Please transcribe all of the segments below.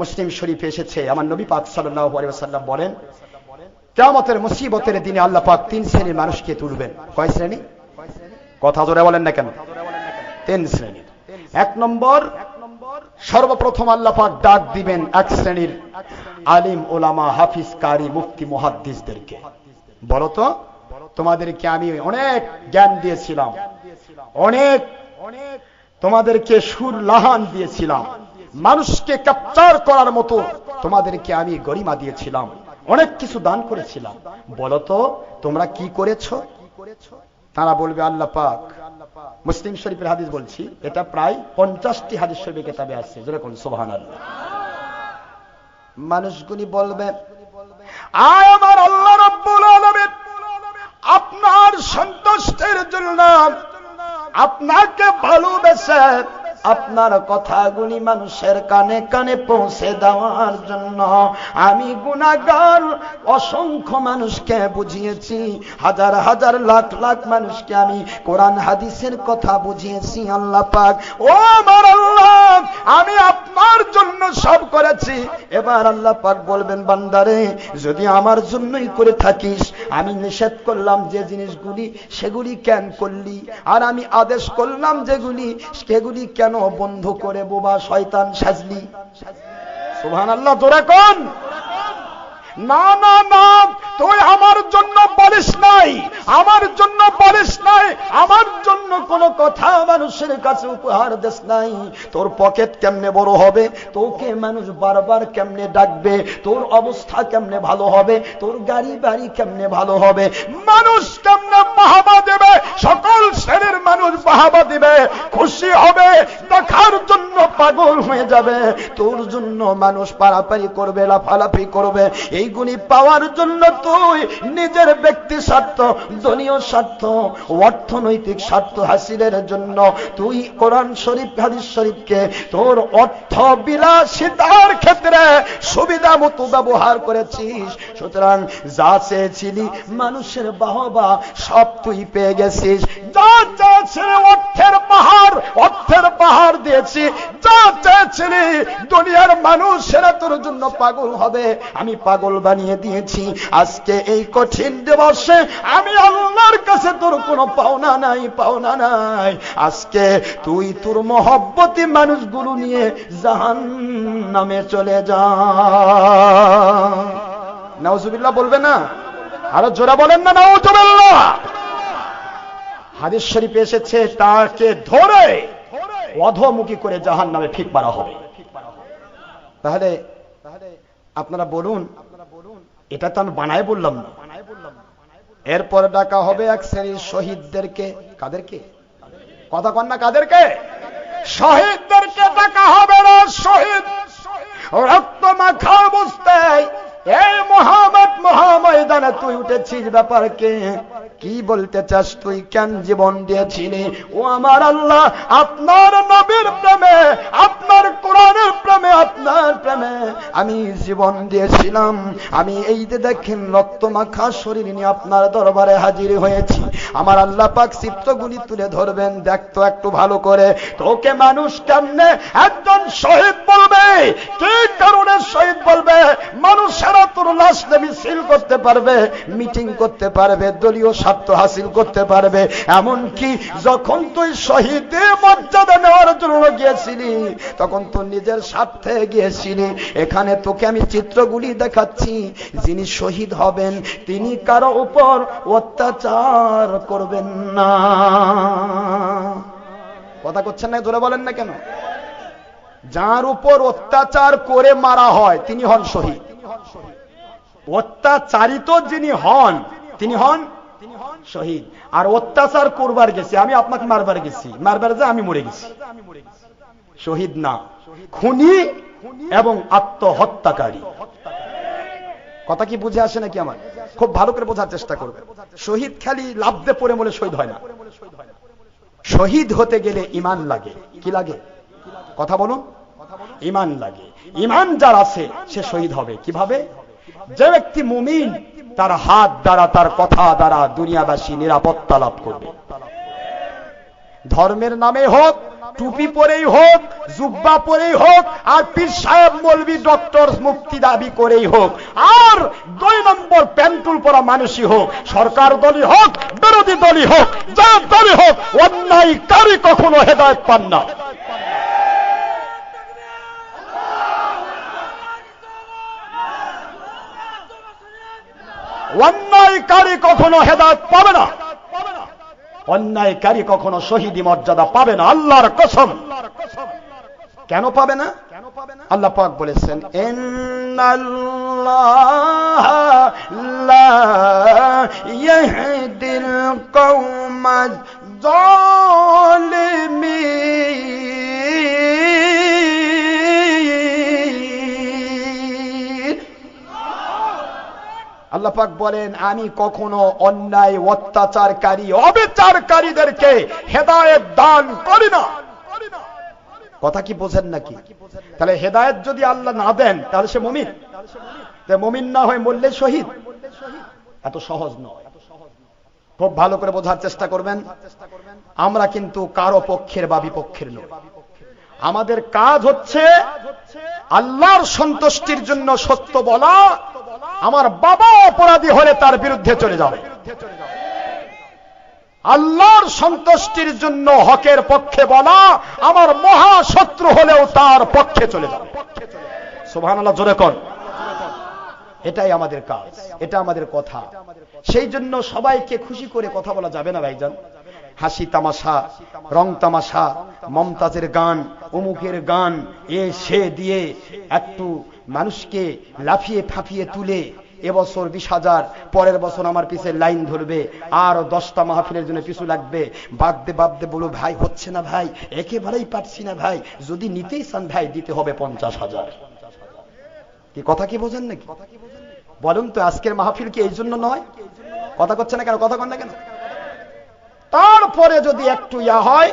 মুসলিম শরীফ এসেছে। আমার নবী পাক সাল্লাহ বলেন কেমতের মুসিবতের দিনে আল্লাহ পাক তিন শ্রেণির মানুষকে তুলবেন। কয় শ্রেণি? কথা জোরে বলেন না কেন? তিন শ্রেণির এক নম্বর, সর্বপ্রথম আল্লাহ পাক ডাক দিবেন এক শ্রেণির আলিম, ওলামা, হাফিজ, কারি, মুফতি, মুহাদ্দিসদেরকে। বলতো তোমাদেরকে আমি অনেক জ্ঞান দিয়েছিলাম অনেক অনেক তোমাদেরকে সুর লাহান দিয়েছিলাম। মানুষকে ক্যাপচার করার মতো তোমাদেরকে আমি গরিমা দিয়েছিলাম। অনেক কিছু দান করেছিলাম। বলো তো তোমরা কি করেছ? তারা বলবে, আল্লাহ পাক। মুসলিম শরীফের হাদিস বলছি, এটা প্রায় পঞ্চাশটি হাদিস শরীফের কেতাবে আছে। যেরকম সোহান আল্লাহ মানুষগুলি বলবে, আয় আমার আল্লাহ আপনার সন্তুষ্টের জন্য আপনাকে ভালোবেসে আপনার কথাগুলি মানুষের কানে কানে পৌঁছে দেওয়ার জন্য আমি গুণাগার। অসংখ্য মানুষকে বুঝিয়েছি, হাজার হাজার লাখ লাখ মানুষকে আমি কোরআন হাদিসের কথা বুঝিয়েছি, আল্লাহ পাক। ও আমার আল্লাহ, আমি আপনার জন্য সব করেছি। এবার আল্লাহ পাক বলবেন, বান্দারে, যদি আমার জন্যই করে থাকিস, আমি নিষেধ করলাম যে জিনিসগুলি, সেগুলি কেন করলি? আর আমি আদেশ করলাম যেগুলি, সেগুলি কেন বন্ধ করে বোবা শয়তান সাজলি? সুবহান আল্লাহ তোরা কোন? না না না, তুই আমার জন্য বলিস নাই। আমার জন্য বলিস নাই। আমার কোনো কথা মানুষের কাছে উপহার দেশ নাই। তোর পকেট কেমনে বড় হবে? তোকে মানুষ বারবার কেমনে ডাকবে? তোর অবস্থা কেমনে ভালো হবে? তোর গাড়ি বাড়ি কেমনে ভালো হবে? মানুষ কেমনে বাহাবা দেবে? সকল শ্রেণির মানুষ বাহাবা দিবে। খুশি হবে, দেখার জন্য পাগল হয়ে যাবে। তোর জন্য মানুষ পারাপারি করবে, লাফালাফি করবে। এই এইগুলি পাওয়ার জন্য তুই নিজের ব্যক্তি স্বার্থ দলীয় স্বার্থ, অর্থনৈতিক স্বার্থ হাসিলের জন্য তুই কোরআন শরীফ, হাদিস শরীফকে তোর অর্থ বিলাসিতার ক্ষেত্রে সুবিধা মতো ব্যবহার করেছিস। সুতরাং যা চেয়েছিলি মানুষের বাহবা সব তুই পেয়ে গেছিস। যা চেয়েছিলি অর্থের পাহাড় অর্থের পাহাড় দিয়েছি। যা চেয়েছিলি দুনিয়ার মানুষেরা তোর জন্য পাগল হবে। আমি পাগল বানিয়ে দিয়েছি। আজকে এই কঠিন দিবসে আমি আল্লাহর কাছে তোর কোনো পাওনা নাই পাওনা নাই। আজকে তুই তোর মহব্বতী মানুষগুলো নিয়ে জাহান নামে চলে যা। নাউজুবিল্লাহ বলবে না? আরও জোরা বলেন না, নাউজুবিল্লাহ। হাদিস শরীফে এসেছে, তাকে ধরে অধমুখী করে জাহান নামে ঠিক মারা হবে। তাহলে আপনারা বলুন, এটা তো আমি বানায় বললাম না। এরপর ডাকা হবে এক শ্রেণির শহীদদেরকে। কাদেরকে? কথা কন না, কাদেরকে? শহীদদেরকে ডাকা হবে না, শহীদ। রক্ত মাখা বুঝতে এই তুই উঠেছিস ব্যাপারকে? কি বলতে চাস তুই? কেন জীবন দিয়েছিলি? ও আমার আল্লাহ, আপনার নবীর প্রেমে, আপনার কোরআনের প্রেমে, আপনার প্রেমে আমি জীবন দিয়েছিলাম। আমি এই যে দেখেন রক্ত মাখা শরীর নিয়ে আপনার দরবারে হাজির হয়েছি। আমার আল্লাহ পাক চিত্রগুলি তুলে ধরবেন দেখতো একটু ভালো করে। তোকে মানুষ কেমনে একজন শহীদ বলবে? কি কারণে শহীদ বলবে? মানুষেরা তোর লাশ মিছিল করতে পারবে, মিটিং করতে পারবে, দলীয় স্বার্থ হাসিল করতে পারবে। এমন কি যখন তুই শহীদে মর্যাদা নেওয়ার জন্য গিয়েছিলি, তখন তো নিজের স্বার্থে গিয়েছিলি এখানে তোকে আমি চিত্রগুলি দেখাচ্ছি। যিনি শহীদ হবেন, তিনি কারও উপর অত্যাচার করবেন না। কথা করছেন না ধরে বলেন না কেন? যার উপর অত্যাচার করে মারা হয়, তিনি হন শহীদ। অত্যাচারিত যিনি হন, তিনি হন শহীদ। আর অত্যাচার করবার গেছি, আমি আপনাকে মারবার গেছি। মারবার যে আমি মরে গেছি। শহীদ না, খুনি এবং আত্মহত্যাকারী। কথা কি বুঝে আসে নাকি আমার? খুব ভালো করে বোঝার চেষ্টা করবে। শহীদ খালি লাভদে পড়ে বলে শহীদ হয় না। শহীদ হতে গেলে ইমান লাগে। কি লাগে? কথা বলুন। ইমান লাগে। ইমান যার আছে, সে শহীদ হবে। কীভাবে? যে ব্যক্তি মুমিন, তার হাত দ্বারা, তার কথা দ্বারা দুনিয়াবাসী নিরাপত্তা লাভ করবে। ধর্মের নামে হোক টুপি পরেই হোক, জুব্বা পরেই হোক, আর পীর সাহেব মলবি ডক্টর মুক্তি দাবি করেই হোক, আর দুই নম্বর প্যান্টুল পরা মানুষই হোক, সরকার দলই হোক, বিরোধী দলই হোক যে দলই হোক অন্যায়কারী কখনো হেদায়ত পান না। অন্যায়কারী কখনো হেদায়ত পাবে না। অন্যায়কারী কখনো শহীদি মর্যাদা পাবে না। আল্লাহর কসম। কেন পাবে না? আল্লাহ পাক বলেছেন, ইন্নাল্লাহ আল্লাহ পাক বলেন, আমি কখনো অন্যায়, অত্যাচারকারী, অবিচারকারীদেরকে হেদায়েত দান করি না। কথা কি বোঝেন নাকি? তাহলে হেদায়েত যদি আল্লাহ না দেন, তাহলে সে মমিন। মমিন না হয়ে মরলে শহীদ। এত সহজ নয়। খুব ভালো করে বোঝার চেষ্টা করবেন। আমরা কিন্তু কারও পক্ষের বা বিপক্ষের নই আমাদের কাজ হচ্ছে আল্লাহর সন্তুষ্টির জন্য সত্য বলা আমার বাবা অপরাধী হলে তার বিরুদ্ধে চলে যাবে। আল্লাহর সন্তুষ্টির জন্য হকের পক্ষে বলা, আমার মহাশত্রু হলেও তার পক্ষে চলে যাবে। সুবহান আল্লাহ জোরে কর। এটাই আমাদের কাজ, এটা আমাদের কথা। সেই জন্য সবাইকে খুশি করে কথা বলা যাবে না, ভাইজান? হাসি তামাশা, রং তামাশা, মমতাজের গান অমুকের গান, এ, সে, দিয়ে একটু মানুষকে লাফিয়ে ফাফিয়ে তুলে এবছর বিশ হাজার, পরের বছর আমার পিছে লাইন ধরবে। আর দশটা মাহফিলের জন্য পিছু লাগবে। বাগদে বাগদে বলো ভাই, হচ্ছে না ভাই, একেবারেই পারছি না ভাই। যদি নিতেই চান ভাই, দিতে হবে পঞ্চাশ হাজার। কি কথা কি বোঝেন নাকি? বলুন তো, আজকের মাহফিল কি এই জন্য নয়? কথা করছে না কেন? কথা কন না কেন? তারপরে যদি একটু ইয়া হয়,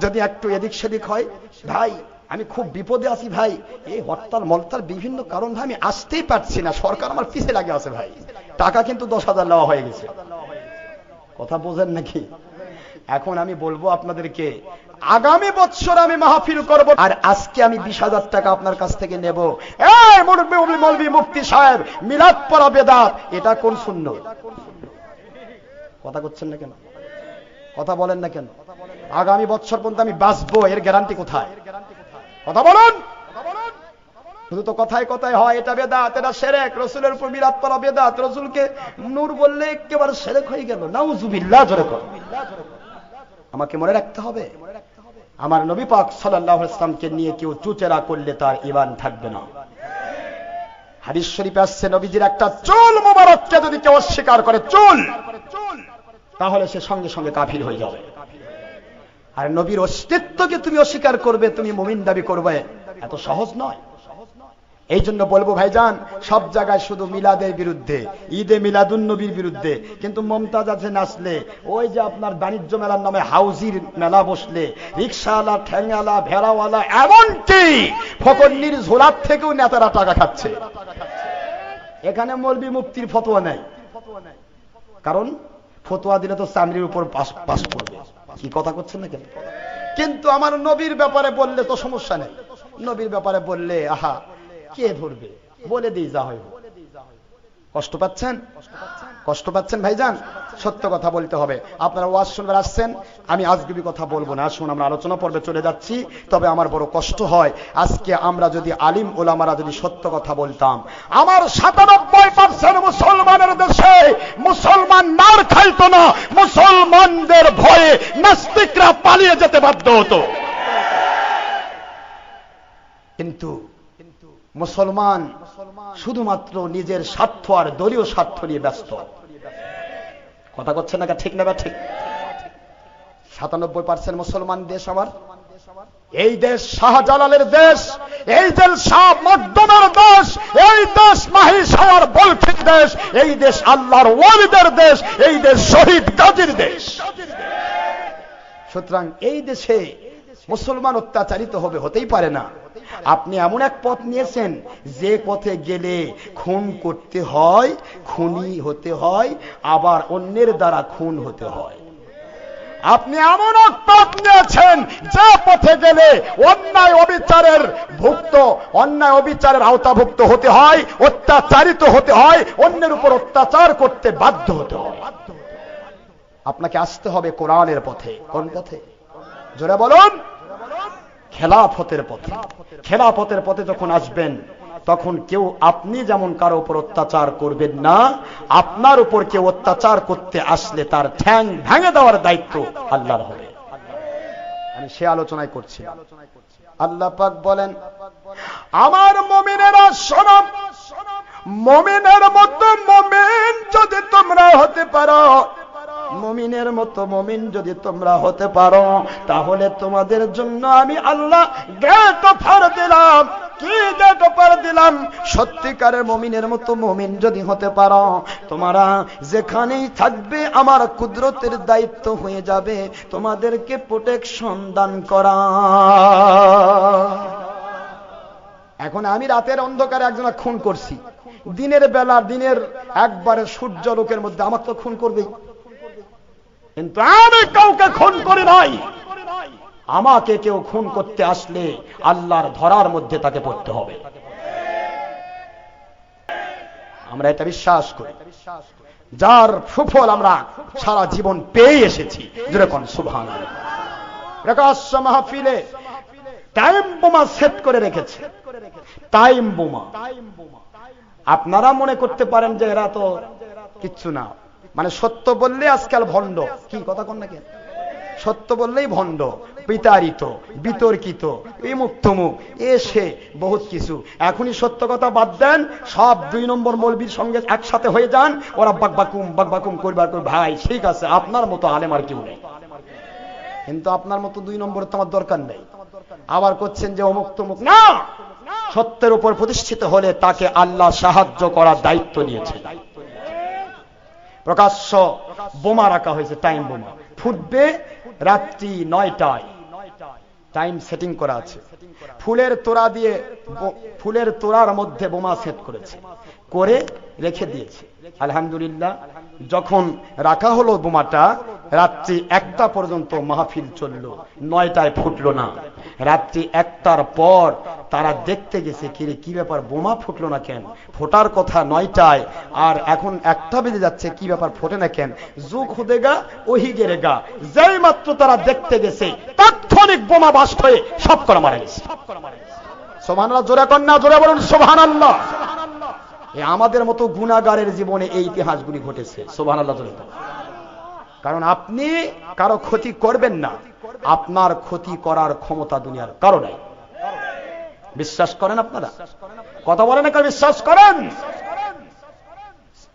যদি একটু এদিক সেদিক হয়, ভাই আমি খুব বিপদে আছি ভাই। এই হরতাল মলতাল বিভিন্ন কারণ ভাই, আমি আসতেই পারছি না। সরকার আমার পিছে লাগে আছে ভাই। টাকা কিন্তু দশ হাজার নেওয়া হয়ে গেছে। কথা বোঝেন নাকি? এখন আমি বলব আপনাদেরকে, আগামী বছর আমি মাহফিল করব। আর আজকে আমি বিশ হাজার টাকা আপনার কাছ থেকে নেব। মৌলবী, মুফতি সাহেব, মিলাদ পড়া বেদাত, এটা কোন শূন্য? কথা করছেন না কেন? কথা বলেন না কেন? আগামী বছর পর্যন্ত আমি বাঁচবো, এর গ্যারান্টি কোথায়? কথা বলুন। শুধু তো কথায় কথায় হয়, এটা বেদাত, এটা সেরেক। রসুলের উপর বিরাট পড়া বেদাত। রসুলকে নূর বললে একেবারে সেরেক হয়ে গেল। নাউজুবিল্লাহ, জোরে কর। আমাকে মনে রাখতে হবে, আমার নবী পাক সাল্লাহ ইসলামকে নিয়ে কেউ চুচেরা করলে তার ইমান থাকবে না। হাদিস শরীফে আসছে, নবীজির একটা চুল মোবারককে যদি কেউ অস্বীকার করে, চুল, তাহলে সে সঙ্গে সঙ্গে কাফির হয়ে যাবে। আর নবীর অস্তিত্বকে তুমি অস্বীকার করবে, তুমি মুমিন দাবি করবে। এত সহজ নয়। এই জন্য বলব, ভাইজান, সব জায়গায় শুধু মিলাদের বিরুদ্ধে, ঈদে মিলাদুন নবীর বিরুদ্ধে। কিন্তু মমতাজ আছে নাচলে, ওই যে আপনার বাণিজ্য মেলার নামে হাউজির মেলা বসলে রিক্সাওয়ালা ঠ্যাংওয়ালা ভেড়াওয়ালা, এমনকি ফকন্নির ঝোলার থেকেও নেতারা টাকা খাচ্ছে। এখানে মলবি মুক্তির ফতোয়া নেই। কারণ ফতোয়া দিলে তো চামড়ির উপর পাস করবে কি কথা করছেন না কেন কিন্তু আমার নবীর ব্যাপারে বললে তো সমস্যা নেই। নবীর ব্যাপারে বললে, আহা, কে ধরবে? বলে দিই যা হয় কষ্ট পাচ্ছেন? কষ্ট পাচ্ছেন ভাইজান? সত্য কথা বলতে হবে। আপনারা ওয়াজ শুনবার আসছেন, আমি আজগুবি কথা বলব না। আসুন আমরা আলোচনা পর্বে চলে যাচ্ছি, তবে আমার বড় কষ্ট হয়, আজকে আমরা যদি আলিম ওলামারা যদি সত্য কথা বলতাম, আমার সাতানব্বই পার্সেন্ট মুসলমানের দেশে মুসলমান নার খাইতো না, মুসলমানদের ভয়ে নাস্তিকরা পালিয়ে যেতে বাধ্য হতো। কিন্তু মুসলমান শুধুমাত্র নিজের স্বার্থ আর দলীয় স্বার্থ নিয়ে ব্যস্ত। কথা করছে না ঠিক না ঠিক? সাতানব্বই পার্সেন্ট মুসলমান দেশ আমার। এই দেশ শাহজালালের দেশ, এই দেশ শাহ মকদমের দেশ, এই দেশ মাহি শাহর বলফির দেশ, এই দেশ আল্লাহর ওয়ালিদের দেশ, এই দেশ শহীদ গাজীর দেশ। সুতরাং এই দেশে মুসলমান অত্যাচারিত হবে হতেই পারে না। আপনি এমন এক পথ নিয়েছেন, যে পথে গেলে খুন করতে হয়, খুনি হতে হয়, আবার অন্যের দ্বারা খুন হতে হয়। আপনি এমন এক পথ নিয়েছেন, যে পথে গেলে অন্যায় অবিচারের ভুক্ত, অন্যায় অবিচারের আওতাভুক্ত হতে হয়, অত্যাচারিত হতে হয়, অন্যের উপর অত্যাচার করতে বাধ্য হতে হয়। আপনাকে আসতে হবে কোরআনের পথে। কোন পথে? জোরে বলুন। খেলাফতের পথে। খেলাফতের পথে যখন আসবেন, তখন কেউ আপনি যেমন কারও উপর অত্যাচার করবেন না, আপনার উপর কেউ অত্যাচার করতে আসলে তার ঠ্যাং ভেঙে দেওয়ার দায়িত্ব আল্লাহর হবে। আমি সে আলোচনায় করছি। আল্লাহ পাক বলেন, আমার মমিনেরা সরব মমিনের মতো মমিন যদি তোমরা হতে পারো মমিনের মতো মমিন যদি তোমরা হতে পারো, তাহলে তোমাদের জন্য আমি আল্লাহ গেট দিলাম। দিলাম? সত্যিকারের মমিনের মতো মমিন যদি হতে পারো, তোমরা যেখানেই থাকবে, আমার কুদরতের দায়িত্ব হয়ে যাবে। তোমাদেরকে প্রোটেকশন দান করা। এখন আমি রাতের অন্ধকারে একজন খুন করছি। দিনের বেলা দিনের একবারে সূর্য লোকের মধ্যে আমার তো খুন করবেই। কিন্তু আমি কাউকে খুন করি নাই। আমাকে কেউ খুন করতে আসলে আল্লাহর ধরার মধ্যে তাকে পড়তে হবে। আমরা এটা বিশ্বাস করি। যার সুফল আমরা সারা জীবন পেয়ে এসেছি। যেরকম সুভান প্রকাশ্য মাহফিলে টাইম বোমা সেট করে রেখেছে। টাইম বোমা। আপনারা মনে করতে পারেন যে এরা তো কিচ্ছু না। মানে সত্য বললে আজকাল ভণ্ড। কি, কথা কন নাকি সত্য বললেই ভণ্ড, বিতাড়িত, বিতর্কিত বিমুখ তমুক এসে বহুত কিছু। এখনই সত্য কথা বাদ দেন, সব দুই নম্বর মৌলবীর সঙ্গে একসাথে হয়ে যান, ওরা বাকবাকুম বাকবাকুম করবার করে ভাই, ঠিক আছে, আপনার মতো আলেম আর কেউ নেই। কিন্তু আপনার মতো দুই নম্বর তোমার দরকার নেই। আবার করছেন যে অমুক তমুক না! সত্যের উপর প্রতিষ্ঠিত হলে তাকে আল্লাহ সাহায্য করার দায়িত্ব নিয়েছে। প্রকাশ্য বোমা রাখা হয়েছে টাইম বোমা। ফুটবে রাত্রি নয়টায়। টাইম সেটিং করা আছে। ফুলের তোড়া দিয়ে ফুলের তোড়ার মধ্যে বোমা সেট করেছে। করে রেখে দিয়েছে। আলহামদুলিল্লাহ যখন রাখা হলো বোমাটা, রাত্রি একটা পর্যন্ত মাহফিল চলল, নয়টায় ফুটলো না। রাত্রি একটার পর তারা দেখতে গেছে কিরে কি ব্যাপার? বোমা ফুটলো না কেন? ফোটার কথা নয়টায়, আর এখন একটা বেজে যাচ্ছে, কি ব্যাপার? ফোটে না কেন? যুগ হুদেগা ওহি গেরেগা যেই মাত্র তারা দেখতে গেছে, তাৎক্ষণিক বোমা বাস্ট হয়ে সব করা মারা গেছে। সোভান জোরে কন্যা, জোরে বলুন সোভান আল্লাহ আমাদের মতো গুণাগারের জীবনে এই ইতিহাসগুলি ঘটেছে। সোভান আল্লাহ কারণ আপনি কারও ক্ষতি করবেন না। আপনার ক্ষতি করার ক্ষমতা দুনিয়ার কারও নাই। বিশ্বাস করেন আপনারা? কথা বলেন কেউ বিশ্বাস করেন?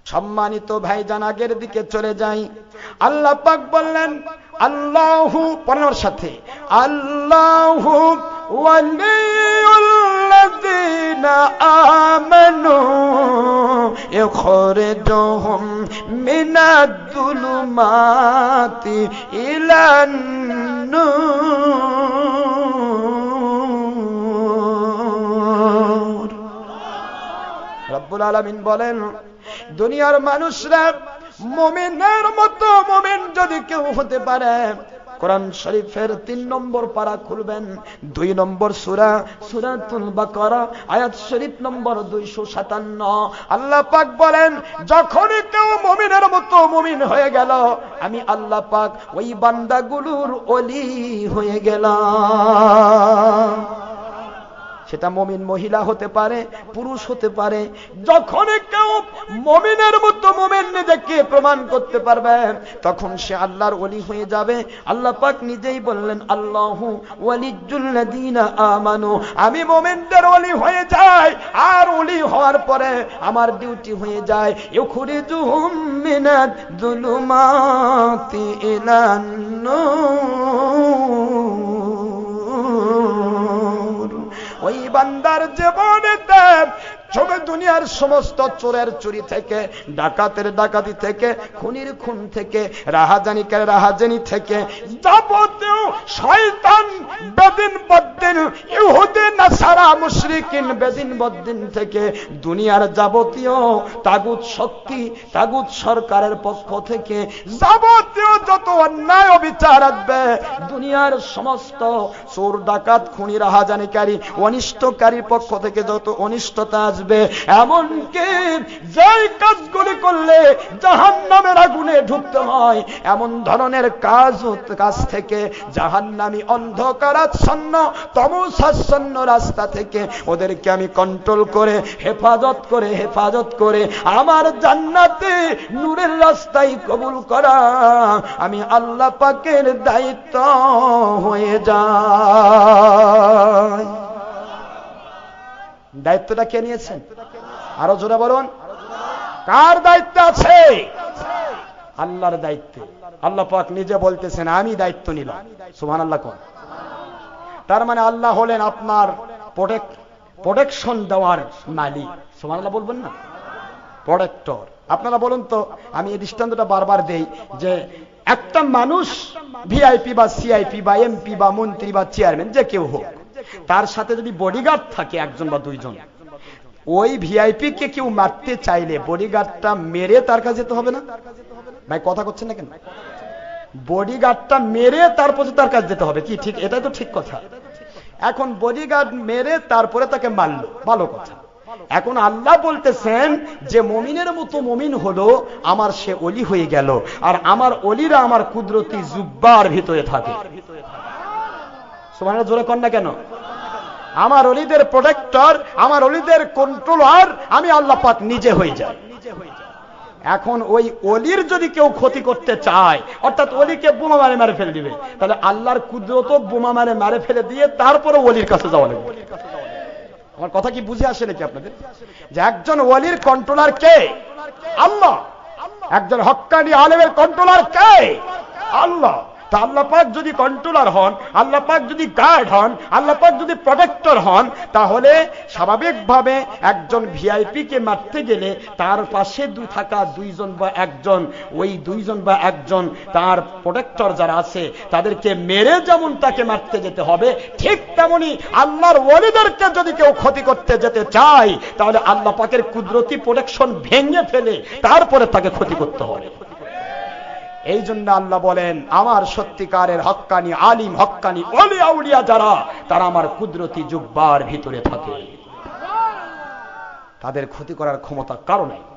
সম্মানিত ভাই জানাগের দিকে চলে যাই। আল্লাহ পাক বললেন, আল্লাহু, পড়ানোর সাথে, আল্লাহু আমানু ইলান নূর রব্বুল আলামিন বলেন, দুনিয়ার মানুষরা মোমেনের মতো মোমেন যদি কেউ হতে পারে কোরআন শরীফের তিন নম্বর পারা খুলবেন, দুই নম্বর সুরা, সুরাতুল বাকারা, আয়াত শরীফ নম্বর দুইশো সাতান্ন। আল্লাহ পাক বলেন যখনই কেউ মমিনের মতো মমিন হয়ে গেল, আমি আল্লাহ পাক ওই বান্দাগুলোর অলি হয়ে গেলাম। সেটা মমিন মহিলা হতে পারে, পুরুষ হতে পারে, যখন কেউ মমিনের মতো মোমেন নিজেকে প্রমাণ করতে পারবে, তখন সে আল্লাহর অলি হয়ে যাবে। আল্লাহ পাক নিজেই বললেন, আল্লাহ আমানু। আমি মোমেনদের অলি হয়ে যাই, আর অলি হওয়ার পরে আমার ডিউটি হয়ে যায়। ইউখরিজুহুম মিনাদ যুলুমাতি ইলান ওই বান্দার জীবনেতে দুনিয়ার সমস্ত চোরের চুরি থেকে, ডাকাতের ডাকাতি থেকে, খুনির খুন থেকে, রাহাজানিকের রাহাজানি থেকে, যাবতীয় শয়তান বেদিন বদ্দিন, ইহুদি, নাসারা, মুশরিকিন বেদিন বদ্দিন থেকে, দুনিয়ার যাবতীয় তাগুত শক্তি, তাগুত সরকারের পক্ষ থেকে, যাবতীয় যত অন্যায় অবিচার আসবে, দুনিয়ার সমস্ত চোর, ডাকাত, খুনি, রাহাজানিকারী, অনিষ্টকারীর পক্ষ থেকে যত অনিষ্টতা আসবে এমনকি যেই কাজগুলি করলে জাহান নামের আগুনে ঢুকতে হয়, এমন ধরনের কাজ কাজ থেকে জাহান্নামি অন্ধকারাচ্ছন্ন তমসাচ্ছন্ন রাস্তা থেকে ওদেরকে আমি কন্ট্রোল করে, হেফাজত করে হেফাজত করে আমার জান্নাতে নূরের রাস্তায় কবুল করা। আমি আল্লাহ পাকের দায়িত্ব হয়ে যায় দায়িত্বটা কে নিয়েছেন? আরও জোরে বলুন। কার দায়িত্ব আছে? আল্লাহর দায়িত্বে। আল্লাহ পাক নিজে বলতেছেন, আমি দায়িত্ব নিলাম। সুহান আল্লাহ কোন। তার মানে আল্লাহ হলেন আপনার প্রোটেকশন দেওয়ার মালিক। সুহান আল্লাহ বলবেন না? প্রোটেক্টর আপনারা বলুন তো, আমি এই দৃষ্টান্তটা বারবার দেই যে একটা মানুষ ভিআইপি বা সিআইপি বা এমপি বা মন্ত্রী বা চেয়ারম্যান যে কেউ হোক তার সাথে যদি বডিগার্ড থাকে একজন বা দুইজন, ওই ভিআইপি কে কেউ মারতে চাইলে বডিগার্ডটা মেরে তার কাছে যেতে হবে না? ভাই, কথা করছেন না কেন? বডিগার্ডটা মেরে তারপর তার কাছে যেতে হবে। কি, ঠিক? এটাই তো ঠিক কথা। এখন বডিগার্ড মেরে তারপরে তাকে মারলো। ভালো কথা। এখন আল্লাহ বলতেছেন যে, মমিনের মতো মমিন হলো, আমার সে অলি হয়ে গেল। আর আমার অলিরা আমার কুদরতি জুব্বার ভিতরে থাকে। সোমানের জোরে না কেন? আমার অলিদের প্রোটেক্টর আমার অলিদের কন্ট্রোলার আমি আল্লাহ পাক নিজে হয়ে যাই। এখন ওই অলির যদি কেউ ক্ষতি করতে চায়, অর্থাৎ অলিকে বোমা মারে মারে ফেলে দিবে, তাহলে আল্লাহর কুদরত বোমা মারে মারে ফেলে দিয়ে তারপরে অলির কাছে যাওয়া লাগবে। আমার কথা কি বুঝে আসে নাকি আপনাদের? যে একজন ওয়ালির কন্ট্রোলার কে? আল্লাহ। একজন হক্কানি আলেমের কন্ট্রোলার কে? আল্লাহ। তা আল্লাহ পাক যদি কন্ট্রোলার হন, আল্লাহ পাক যদি গার্ড হন, আল্লাহ পাক যদি প্রোটেক্টর হন, তাহলে স্বাভাবিকভাবে একজন ভিআইপি কে মারতে গেলে তার পাশে থাকা দুইজন বা একজন, ওই দুইজন বা একজন তার প্রোটেক্টর যারা আছে, তাদেরকে মেরে যেমন তাকে মারতে যেতে হবে, ঠিক তেমনি আল্লাহর ওলিদেরকে যদি কেউ ক্ষতি করতে যেতে চায়, তাহলে আল্লাহ পাকের কুদরতি প্রোটেকশন ভেঙে ফেলে তারপরে তাকে ক্ষতি করতে হবে। এই জন্য আল্লাহ বলেন, আমার সত্যিকারের হক্কানি আলিম, হক্কানি অলি আউলিয়া যারা, তারা আমার কুদরতি জুব্বার ভিতরে থাকে। তাদের ক্ষতি করার ক্ষমতা কারণে